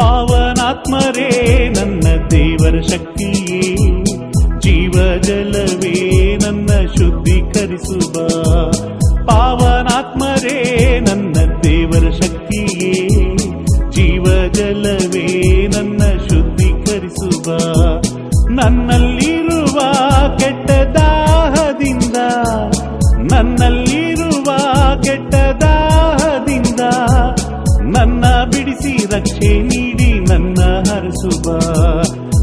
ಪಾವನಾತ್ಮರೇ ನನ್ನ ದೇವರ ಶಕ್ತಿಯೇ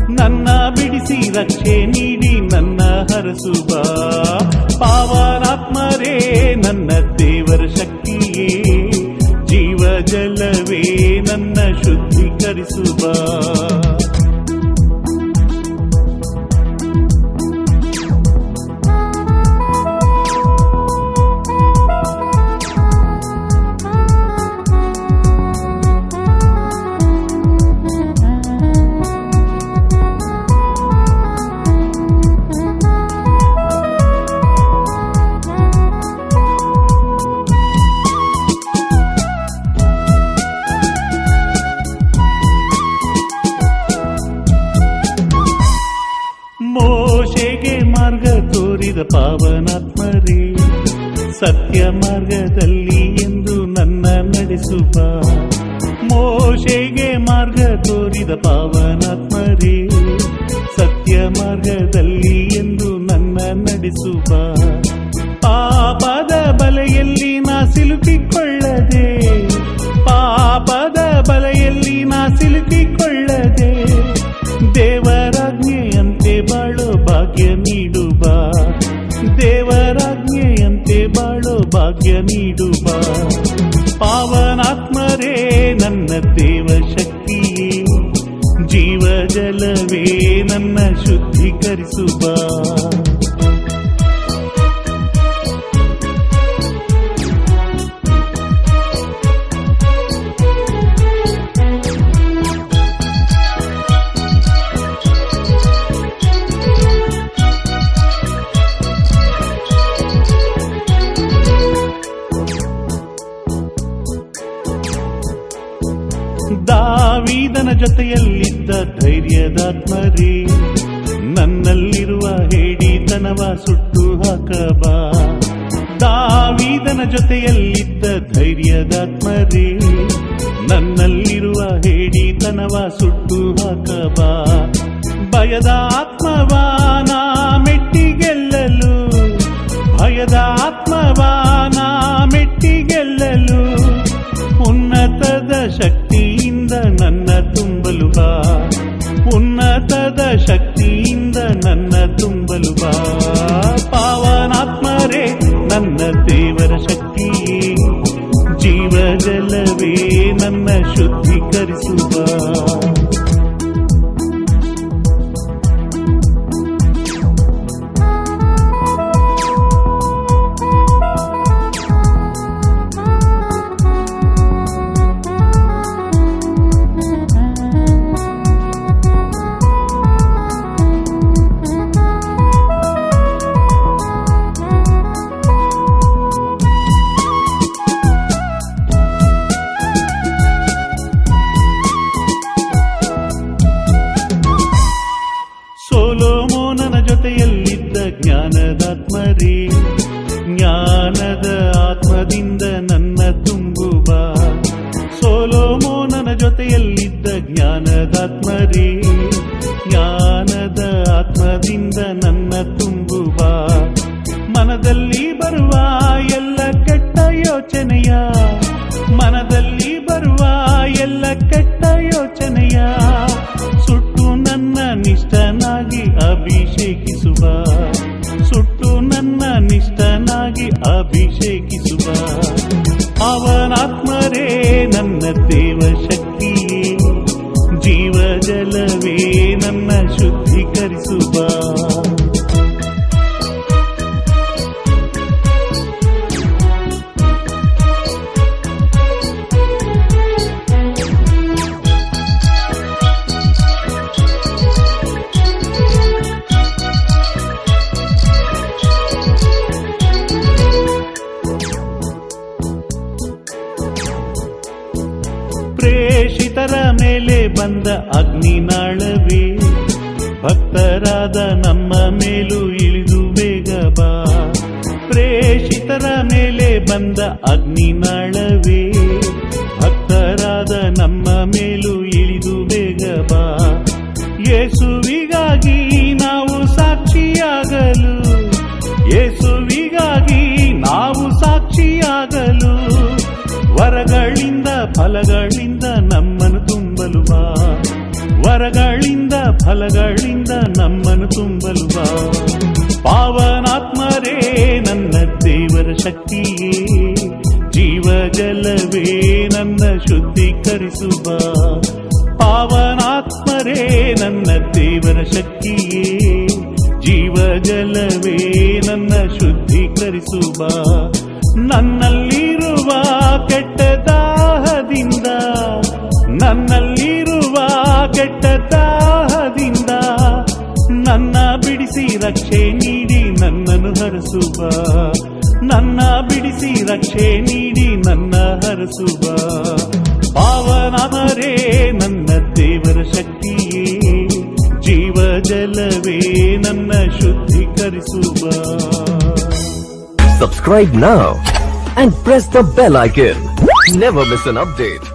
ನನ್ನ ಬಿಡಿಸಿ ರಕ್ಷೆ ನೀಡಿ ನನ್ನ ಹರಸುವ ಪಾವನಾತ್ಮರೇ ನನ್ನ ದೇವರ ಶಕ್ತಿಯೇ. ಜೀವ ಜಲವೇ ನನ್ನ ಶುದ್ಧೀಕರಿಸುವ ಪಾವನಾತ್ಮರೇ, ಸತ್ಯ ಮಾರ್ಗದಲ್ಲಿ ಎಂದು ನನ್ನ ನಡೆಸುವ. ಮೋಶೆಗೆ ಮಾರ್ಗ ತೋರಿದ ಪಾವನಾತ್ಮರೇ, ಸತ್ಯ ಮಾರ್ಗದಲ್ಲಿ ಎಂದು ನನ್ನ ನಡೆಸುವ. ಬಾಳೋ ಭಾಗ್ಯ ನೀಡುವ ಪಾವನಾತ್ಮರೇ ನನ್ನ ದೇವ ಶಕ್ತಿಯೇ ಜೀವ ಜಲವೇ ನನ್ನ ಶುದ್ಧೀಕರಿಸುವ ದಾವೀದನ ಜೊತೆಯಲ್ಲಿದ್ದ ಧೈರ್ಯದಾತ್ಮರೇ, ನನ್ನಲ್ಲಿರುವ ಹೇಡಿತನವ ಸುಟ್ಟು ಹಾಕಬಾ. ದಾವೀದನ ಜೊತೆಯಲ್ಲಿದ್ದ ಧೈರ್ಯದಾತ್ಮರೇ, ನನ್ನಲ್ಲಿರುವ ಹೇಡಿತನವ ಸುಟ್ಟು ಹಾಕಬಾ. ಭಯದ ಆತ್ಮವಾನ ಮೆಟ್ಟಿಗೆಲ್ಲಲು, ಭಯದ ಆತ್ಮವಾನ ಉನ್ನತದ ನನ್ನ ತುಂಬುವ. ನನ್ನ ಜೊತೆಯಲ್ಲಿದ್ದ ಜ್ಞಾನದಾತ್ಮರೇ. ಜ್ಞಾನದ ಆತ್ಮದಿಂದ ನನ್ನ ತುಂಬುವ. ಮನದಲ್ಲಿ ಬರುವ ಎಲ್ಲ ಕೆಟ್ಟ ಯೋಚನೆಯ. ಮನದಲ್ಲಿ ಬರುವ ಎಲ್ಲ ಕೆಟ್ಟ ಯೋಚನೆಯ. ಸುಟ್ಟು ನನ್ನ ನಿಷ್ಠನಾಗಿ ಅಭಿಷೇಕಿಸುವ. ಸುಟ್ಟು ನನ್ನ ನಿಷ್ಠನಾಗಿ ಅಭಿಷೇಕಿಸುವ. ಪ್ರೇಷಿತರ ಮೇಲೆ ಬಂದ ಅಗ್ನಿನಾಳವೇ ಭಕ್ತರಾದ ನಮ್ಮ ಮೇಲೂ ಇಳಿದು ಬೇಗ ಬಾ. ಪ್ರೇಷಿತರ ಮೇಲೆ ಬಂದ ಅಗ್ನಿನಾಳವೇ ಭಕ್ತರಾದ ನಮ್ಮ ಮೇಲೂ ಇಳಿದು ಬೇಗ ಬಾ. ಯೇಸುವಿಗಾಗಿ ನಾವು ಸಾಕ್ಷಿಯಾಗಲು. ಯೇಸುವಿಗಾಗಿ ನಾವು ಸಾಕ್ಷಿಯಾಗಲು. ವರಗಳಿಂದ, ಫಲಗಳಿಂದ ನಮ್ಮನ್ನು ತುಂಬಲು ವರಗಳಿಂದ, ಫಲಗಳಿಂದ ನಮ್ಮನ್ನು ತುಂಬಲು ಪಾವನಾತ್ಮರೇ, ನನ್ನ ದೇವರ ಶಕ್ತಿಯೇ. ಜೀವ ಜಲವೇ ನನ್ನ ಶುದ್ಧೀಕರಿಸುವ. ಪಾವನಾತ್ಮರೇ, ನನ್ನ ದೇವರ ಶಕ್ತಿಯೇ. ಜೀವ ಜಲವೇ ನನ್ನ ಶುದ್ಧೀಕರಿಸುವ. ನನ್ನಲ್ಲಿರುವ ಕೆಟ್ಟ ಹರಸುವ ನನ್ನ ಬಿಡಿಸಿ ರಕ್ಷೆ ನೀಡಿ ನನ್ನ ಹರಸುವ ಪಾವನಮರೇ ನನ್ನ ದೇವರ ಶಕ್ತಿಯೇ ಜೀವ ಜಲವೇ, ನನ್ನ ಶುದ್ಧೀಕರಿಸುವ Subscribe now and press the bell icon. Never miss an update.